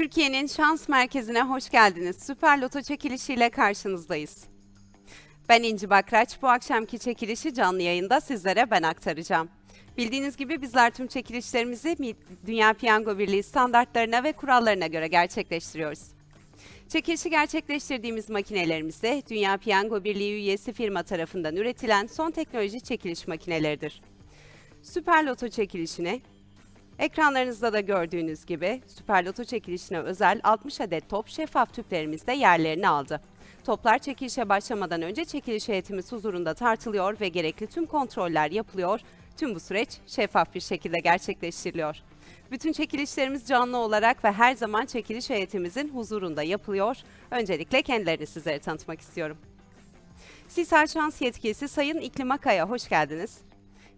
Türkiye'nin şans merkezine hoş geldiniz. Süper Loto çekilişiyle karşınızdayız. Ben İnci Bakraç. Bu akşamki çekilişi canlı yayında sizlere ben aktaracağım. Bildiğiniz gibi bizler tüm çekilişlerimizi Mi- Dünya Piyango Birliği standartlarına ve kurallarına göre gerçekleştiriyoruz. Çekilişi gerçekleştirdiğimiz makinelerimizde Dünya Piyango Birliği üyesi firma tarafından üretilen son teknoloji çekiliş makineleridir. Süper Loto çekilişine Ekranlarınızda da gördüğünüz gibi Süper Loto çekilişine özel 60 adet top şeffaf tüplerimizde yerlerini aldı. Toplar çekilişe başlamadan önce çekiliş heyetimiz huzurunda tartılıyor ve gerekli tüm kontroller yapılıyor. Tüm bu süreç şeffaf bir şekilde gerçekleştiriliyor. Bütün çekilişlerimiz canlı olarak ve her zaman çekiliş heyetimizin huzurunda yapılıyor. Öncelikle kendilerini sizlere tanıtmak istiyorum. Sisal Şans Yetkilisi Sayın İklim Akay'a hoş geldiniz.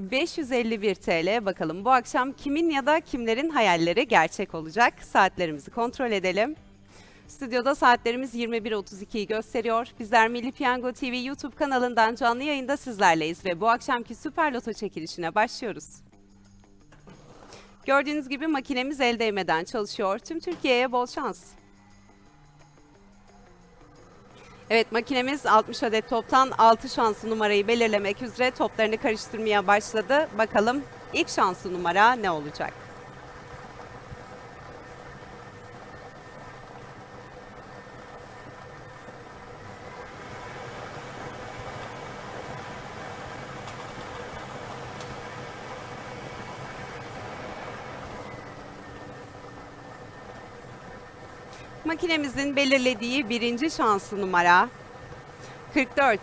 551 TL. Bakalım bu akşam kimin ya da kimlerin hayalleri gerçek olacak? Saatlerimizi kontrol edelim. Stüdyoda saatlerimiz 21.32'yi gösteriyor. Bizler Milli Piyango TV YouTube kanalından canlı yayında sizlerleyiz ve bu akşamki Süper Loto çekilişine başlıyoruz. Gördüğünüz gibi makinemiz el değmeden çalışıyor. Tüm Türkiye'ye bol şans. Evet makinemiz 60 adet toptan 6 şanslı numarayı belirlemek üzere toplarını karıştırmaya başladı. Bakalım ilk şanslı numara ne olacak? Makinemizin belirlediği birinci şanslı numara 44.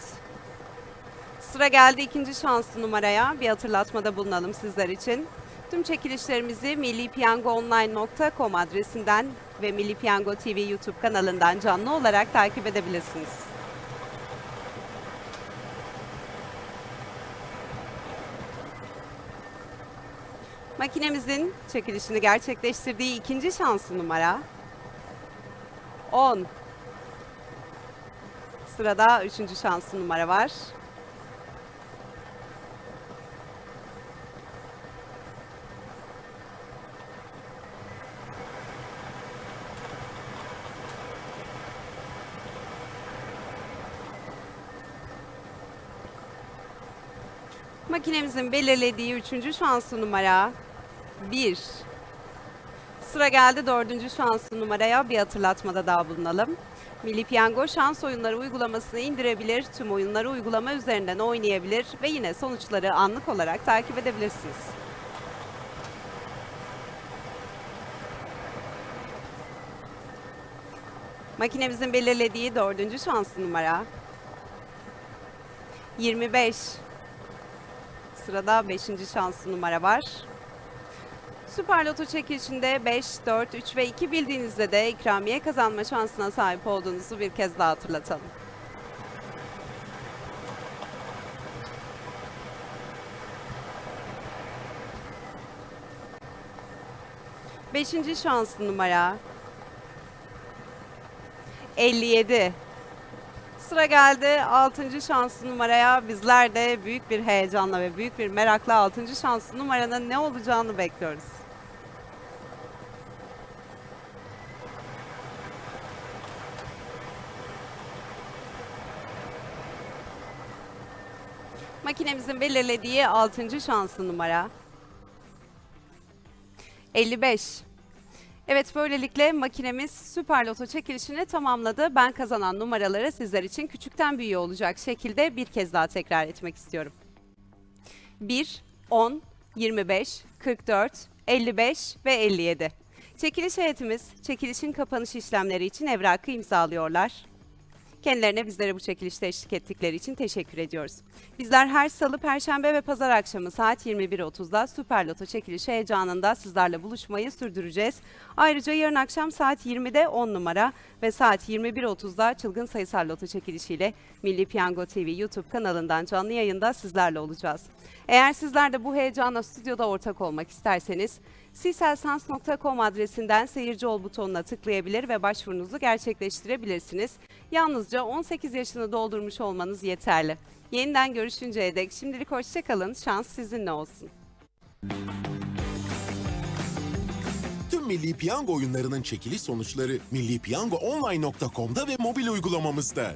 Sıra geldi ikinci şanslı numaraya. Bir hatırlatmada bulunalım sizler için. Tüm çekilişlerimizi millipiyangoonline.com adresinden ve Milli Piyango TV YouTube kanalından canlı olarak takip edebilirsiniz. Makinemizin çekilişini gerçekleştirdiği ikinci şanslı numara 10. Sırada üçüncü şanslı numara var. Makinemizin belirlediği üçüncü şanslı numara 1. Sıra geldi dördüncü şanslı numaraya bir hatırlatmada daha bulunalım. Milli Piyango şans oyunları uygulamasını indirebilir, tüm oyunları uygulama üzerinden oynayabilir ve yine sonuçları anlık olarak takip edebilirsiniz. Makinemizin belirlediği dördüncü şanslı numara 25. Sırada beşinci şanslı numara var. Süper Loto çekilişinde 5, 4, 3 ve 2 bildiğinizde de ikramiye kazanma şansına sahip olduğunuzu bir kez daha hatırlatalım. Beşinci şanslı numara 57. Sıra geldi 6. şanslı numaraya. Bizler de büyük bir heyecanla ve büyük bir merakla 6. şanslı numaranın ne olacağını bekliyoruz. Makinemizin belirlediği 6. şanslı numara 55. Evet böylelikle makinemiz Süper Loto çekilişini tamamladı. Ben kazanan numaraları sizler için küçükten büyüğe olacak şekilde bir kez daha tekrar etmek istiyorum. 1, 10, 25, 44, 55 ve 57. Çekiliş heyetimiz çekilişin kapanış işlemleri için evrakı imzalıyorlar. Kendilerine bizlere bu çekilişte eşlik ettikleri için teşekkür ediyoruz. Bizler her salı, perşembe ve pazar akşamı saat 21.30'da Süper Loto çekilişi heyecanında sizlerle buluşmayı sürdüreceğiz. Ayrıca yarın akşam saat 20'de 10 numara ve saat 21.30'da Çılgın Sayısal Loto çekilişiyle Milli Piyango TV YouTube kanalından canlı yayında sizlerle olacağız. Eğer sizler de bu heyecana stüdyoda ortak olmak isterseniz siselsans.com adresinden seyirci ol butonuna tıklayabilir ve başvurunuzu gerçekleştirebilirsiniz. Yalnızca 18 yaşını doldurmuş olmanız yeterli. Yeniden görüşünceye dek şimdilik hoşçakalın. Şans sizinle olsun. Tüm Milli Piyango oyunlarının çekiliş sonuçları millipiyangoonline.com'da ve mobil uygulamamızda.